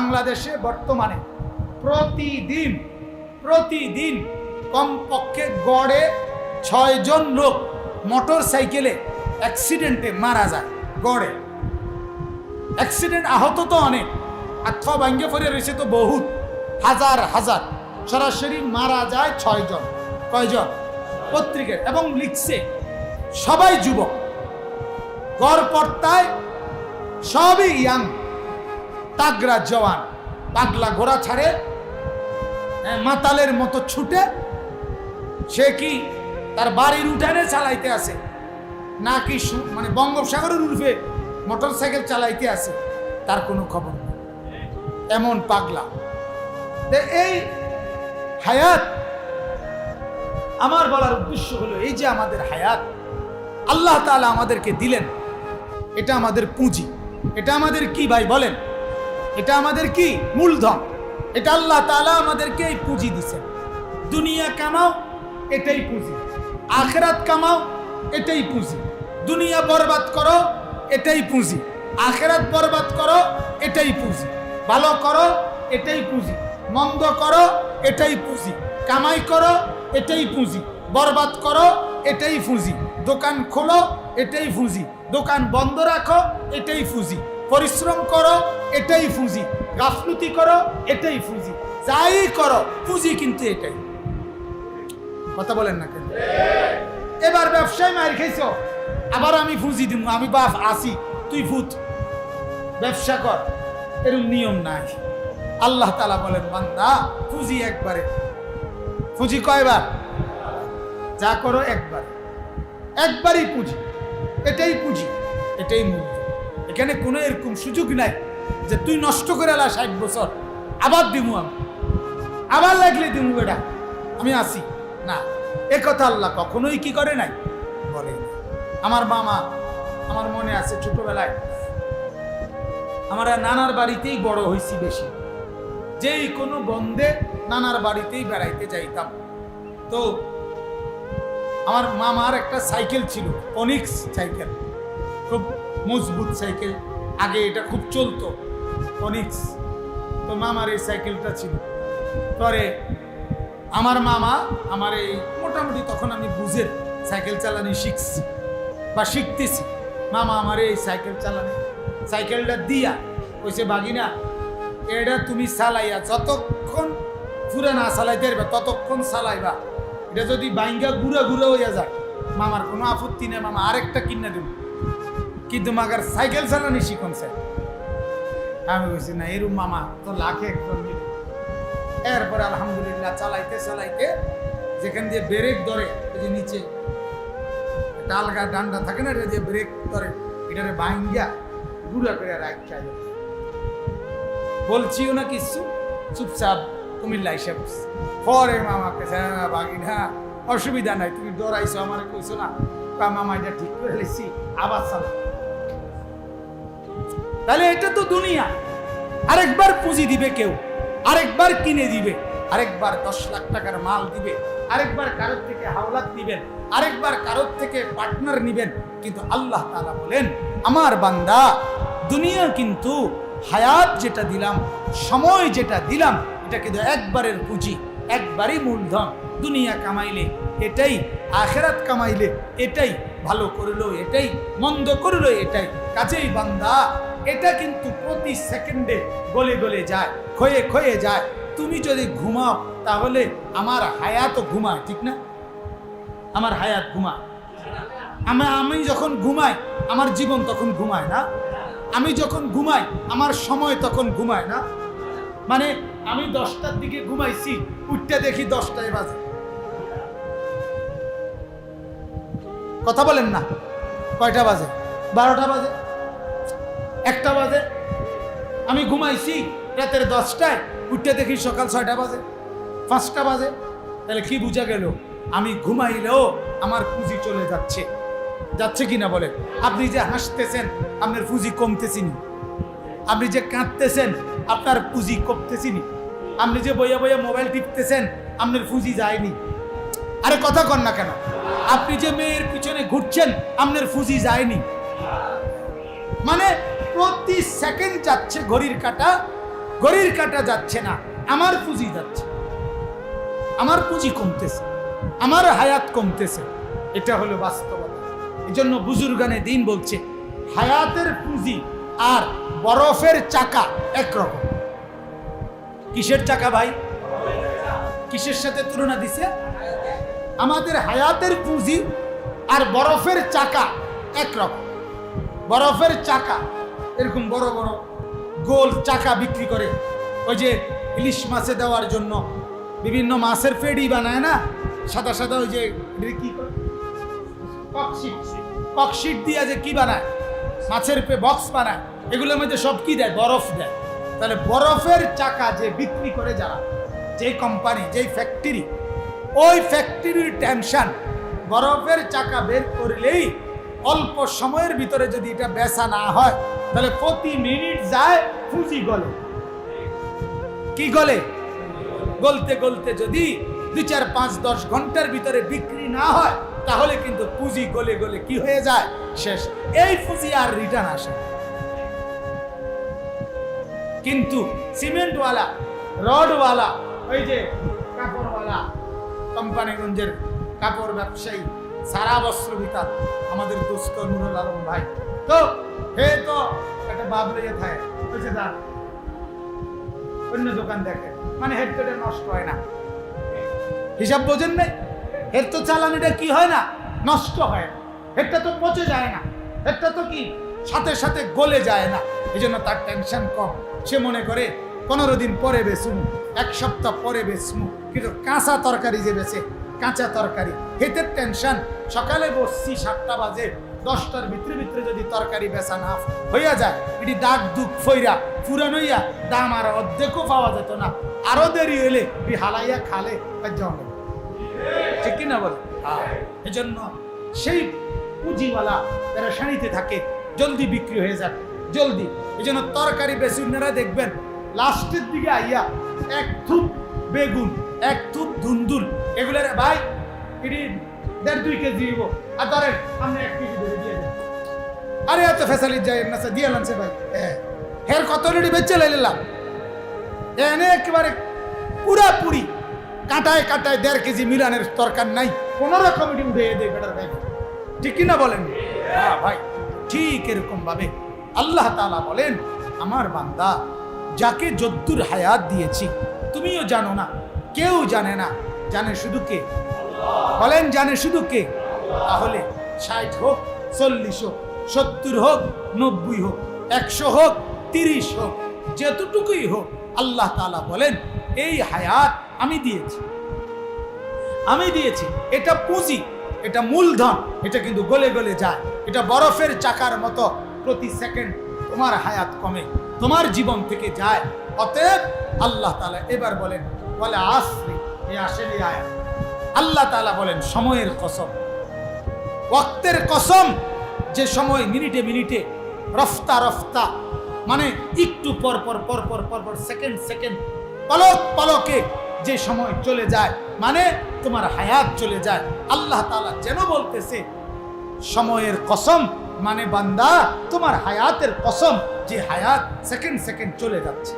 বাংলাদেশে বর্তমানে প্রতিদিন প্রতিদিন কমপক্ষে গড়ে ছয়জন লোক মোটর সাইকেলে অ্যাক্সিডেন্টে মারা যায়, গড়ে। অ্যাক্সিডেন্ট আহত তো অনেক আত্মা ভাঙ্গে পড়ে রয়েছে তো বহুত, হাজার হাজার। সরাসরি মারা যায় ছয়জন কয়জন? পত্রিকার এবং লিখছে, সবাই যুবক গড় গড়পড়তায় সবই ইয়াং তাগরা জওয়ান। পাগলা ঘোড়া ছাড়ে হ্যাঁ, মাতালের মতো ছুটে সে কি তার বাড়ির উঠানে চালাইতে আছে নাকি মানে বঙ্গোপসাগরের উর্ফে মোটর সাইকেল চালাইতে আছে তার কোনো খবর নেই। এমন পাগলা। এই হায়াত আমার বলার উদ্দেশ্য হলো এই যে আমাদের হায়াত আল্লাহ তালা আমাদেরকে দিলেন। এটা আমাদের পুঁজি। এটা আমাদের কি ভাই বলেন? এটা আমাদের কি মূলধন এটা আল্লাহ তাআলা আমাদেরকে এই পুঁজি দিছেন দুনিয়া কামাও এটাই পুঁজি আখেরাত কামাও এটাই পুঁজি দুনিয়া বরবাদ করো এটাই পুঁজি আখেরাত বরবাদ করো এটাই পুঁজি ভালো করো এটাই পুঁজি মন্দ করো এটাই পুঁজি কামাই করো এটাই পুঁজি বরবাদ করো এটাই পুঁজি দোকান খোলো এটাই পুঁজি দোকান বন্ধ রাখো এটাই পুঁজি পরিশ্রম করো, এটাই পুঁজি। গাফলুতি করো, এটাই পুঁজি। যাই করো, পুঁজি কিন্তু এটাই। কথা বলেন না কেন? এবার ব্যবসায় মার খেয়েছ আবার আমি ফুঁজি দিব আমি বাপ আসি তুই ফুট ব্যবসা কর এরকম নিয়ম নাই। আল্লাহ তালা বলেন, বান্দা ফুঁজি একবারে। ফুঁজি কয়বার? যা করো একবার। একবারই পুঁজি। এটাই পুঁজি, এটাই মূল্য। এখানে কোনো এরকম সুযোগ নাই যে তুই নষ্ট করে আলা ষাট বছর। আবার দিমু আমি। আবার লাগলে দিমু বেটা। আমি আসি না, এ কথা আল্লাহ কখনোই কি করে নাই? বলে আমার মামা আমার মনে আছে ছোটবেলায় আমরা নানার বাড়িতেই বড় হয়েছি বেশি। যেই কোনো বন্ধে নানার বাড়িতেই বেড়াইতে যাইতাম। তো আমার মামার একটা সাইকেল ছিল অনিক্স সাইকেল। খুব মজবুত সাইকেল। আগে এটা খুব চলতো অনিক্স তো মামার এই সাইকেলটা ছিল। পরে আমার মামা আমার এই মোটামুটি তখন আমি বুঝে সাইকেল চালানি শিখছি বা শিখতেছি। মামা আমার এই সাইকেল চালানি, সাইকেলটা দিয়া কইছে, বাগিনা, এটা তুমি চালাইয়া যতক্ষণ ফুরে না চালাইতে পারবে, ততক্ষণ চালাইবা। এটা যদি বাইঙ্গা গুড়া গুড়া হইয়া যায়, মামার কোনো আপত্তি নেই, মামা আরেকটা কিনে দেব। কিন্তু মাগার সাইকেল চালানি শিখন স্যার আমি বলছি না এরম মামা তো লাখে একজন এরপরে আলহামদুলিল্লাহ চালাইতে চালাইতে যেখান দিয়ে ব্রেক ধরে যে নিচে একটা আলগা ডান্ডা থাকে না, এটা দিয়ে ব্রেক ধরে, এটারে বাইঙ্গা গুড়া করে রাখা বলছিও না কিছু চুপচাপ, কুমিল্লা এসে বসছে। পরে মামাকে হ্যাঁ বাগিনা, অসুবিধা নাই, তুমি ডরাইছো, আমার কইছো না। মামা, এটা ঠিক করে লেছি আবার চালা তাহলে এটা তো দুনিয়া। আরেকবার পুঁজি দিবে কেউ, আরেকবার কিনে দিবে, আরেকবার দশ লাখ টাকার মাল দিবে, আরেকবার কারোর থেকে হাওলাত দিবেন আরেকবার কারোর থেকে পার্টনার নিবেন। কিন্তু আল্লাহ তাআলা বলেন, আমার বান্দা, দুনিয়া কিন্তু হায়াত যেটা দিলাম, সময় যেটা দিলাম, এটা কিন্তু একবারের পুঁজি, একবারই মূলধন। দুনিয়া কামাইলে এটাই, আখেরাত কামাইলে এটাই, ভালো করল এটাই, মন্দ করল এটাই। কাজেই বান্দা এটা কিন্তু প্রতি সেকেন্ডে গলে গলে যায়, ক্ষয়ে ক্ষয়ে যায়। তুমি যদি ঘুমাও, তাহলে আমার হায়াত ঘুমায়, ঠিক না? আমার হায়াত ঘুমায়। আমি আমি যখন ঘুমাই, আমার জীবন তখন ঘুমায় না? আমি যখন ঘুমাই, আমার সময় তখন ঘুমায় না? মানে আমি দশটার দিকে ঘুমাইছি, উঠতে দেখি দশটায় বাজে। কথা বলেন না, কয়টা বাজে? বারোটা বাজে। একটা বাজে। আমি ঘুমাইছি রাতের দশটায়, উঠতে দেখি সকাল ছয়টা বাজে, পাঁচটা বাজে। তাহলে কি বুঝা গেল? আমি ঘুমাইলেও আমার পুঁজি চলে যাচ্ছে। যাচ্ছে কিনা বলে আপনি যে হাসতেছেন, আপনার পুঁজি কমতেছিনি আপনি যে কাঁদতেছেন, আপনার পুঁজি কমতেছিনি আপনি যে বইয়া বইয়া মোবাইল টিপতেছেন, আপনার পুঁজি যায়নি। আরে কথা কর না কেন? আপনি যে মেয়ের পিছনে ঘুরছেন, আপনার ফুজি যায়নি। মানে প্রতি সেকেন্ড যাচ্ছে, ঘড়ির কাটা ঘড়ির কাটা যাচ্ছে না। আমার পুঁজি যাচ্ছে। আমার পুঁজি কমতেছে। আমার হায়াত কমতেছে। এটা হলো বাস্তবতা। এই জন্য বুজুর্গানে দিন বলছে, হায়াতের পুঁজি আর বরফের চাকা একরকম। কিসের চাকা ভাই? কিসের সাথে তুলনা দিছে? আমাদের হায়াতের পুঁজি আর বরফের চাকা একরকম। বরফের চাকা এরকম বড় বড় গোল চাকা বিক্রি করে। ওই যে ইলিশ মাছে দেওয়ার জন্য। বিভিন্ন মাছের ফেডি বানায় না? সাদা সাদা ওই যে কি? ককশিট দিয়ে যে কি বানায়? মাছের পে বক্স বানায়। এগুলোর মধ্যে সব কি দেয়? বরফ দেয়। তাহলে বরফের চাকা যে বিক্রি করে যারা যে কোম্পানি যেই ফ্যাক্টরি ওই ফ্যাক্টরির টেনশন বরফের চাকা বের করলেই অল্প সময়ের ভিতরে যদি এটা বেচা না হয় তাহলে প্রতি মিনিট যায় পুঁজি গলে। কি গলে? গলতে গলতে যদি দুই চার পাঁচ দশ ঘণ্টার ভিতরে বিক্রি না হয়, তাহলে কিন্তু পুঁজি গলে গলে কি হয়ে যায়? শেষ। এই পুঁজি আর রিটার্ন আসে কিন্তু সিমেন্টওয়ালা, রডওয়ালা, ওই যে কাপড়ওয়ালা, কোম্পানিগঞ্জের কাপড় ব্যবসায়ী, সারা বস্ত্র বিতার আমাদের দোস্ত নুরুল আলম ভাই। তো, হে তো, একটা বাব লইয়া থাকে। বলছে, দাঁড়, অন্য দোকান দেখে মানে হেডকেটে নষ্ট হয় না। হিসাব বোঝেন নাই? এর তো চালানিটা কি হয় না? নষ্ট হয় না। হেডটা তো পচে যায় না। হেডটা তো কি? সাথে সাথে গলে যায় না। এই জন্য তার টেনশন কম। সে মনে করে, পনেরো দিন পরে বেসুম এক সপ্তাহ পরে বেসমু কিন্তু কাঁচা তরকারি যে বেছে কাঁচা তরকারি। হেতের টেনশন সকালে বসছি সাতটা বাজে। দশটার ভিতরে ভিতরে যদি তরকারি বেচা না হইয়া যায়, এটি দাগ দুঃখ ফইরা পুরান হইয়া দাম আর অর্ধেকও পাওয়া যেত না। আরও দেরি হইলে হালাইয়া খালে ঠিক কিনা সেই পুঁজিওয়ালা থাকে, জলদি বিক্রি হয়ে যাক, জলদি। এই জন্য তরকারি বেসুনেরা দেখবেন, লাস্টের দিকে আইয়া এক থুপ বেগুন, এক থুপ ধুন্দুল, এগুলোর ভাই দেড় দুই কেজি আর ধরেন আপনি এত ফেসালিট যাই না দিয়ে আনছে ভাই। হ্যাঁ হের কত রেডি বেচে লাইলাম এনে একেবারে পুরাপুরি কাটায় কাটায় দেড় কেজি মিলানের দরকার নাই। কোন রকম উঠে দেয় বেটার ব্যাগ ঠিক কিনা বলেন? হ্যাঁ ভাই, ঠিক এরকম ভাবে আল্লাহ তাআলা বলেন, আমার বান্দা, যাকে যদ্দুর হায়াত দিয়েছি, তুমিও জানো না, কেউ জানে না, জানে শুধু কে? বলেন, জানে শুধু কে? তাহলে ষাট হোক, চল্লিশ হোক সত্তর হোক, নব্বই হোক, একশো হোক, তিরিশ হোক, যতটুকুই হোক, আল্লাহ তালা বলেন, এই হায়াত আমি দিয়েছি। আমি দিয়েছি। এটা পুঁজি, এটা মূলধন, এটা কিন্তু গলে গলে যায়। এটা বরফের চাকার মতো প্রতি সেকেন্ড তোমার হায়াত কমে, তোমার জীবন থেকে যায়। অতএব আল্লাহ তালা এবার বলেন বলে আসরি এই আসেনি আয়াত। আল্লাহ তালা বলেন, সময়ের কসম, ওয়াক্তের কসম যে সময় মিনিটে মিনিটে রফতা রফতা মানে একটু পর পর পর পর পর পর সেকেন্ড সেকেন্ড পলক পলকে যে সময় চলে যায় মানে তোমার হায়াত চলে যায়। আল্লাহ তাআলা যেন বলতেছে, সময়ের কসম মানে বান্দা, তোমার হায়াতের কসম, যে হায়াত সেকেন্ড সেকেন্ড চলে যাচ্ছে।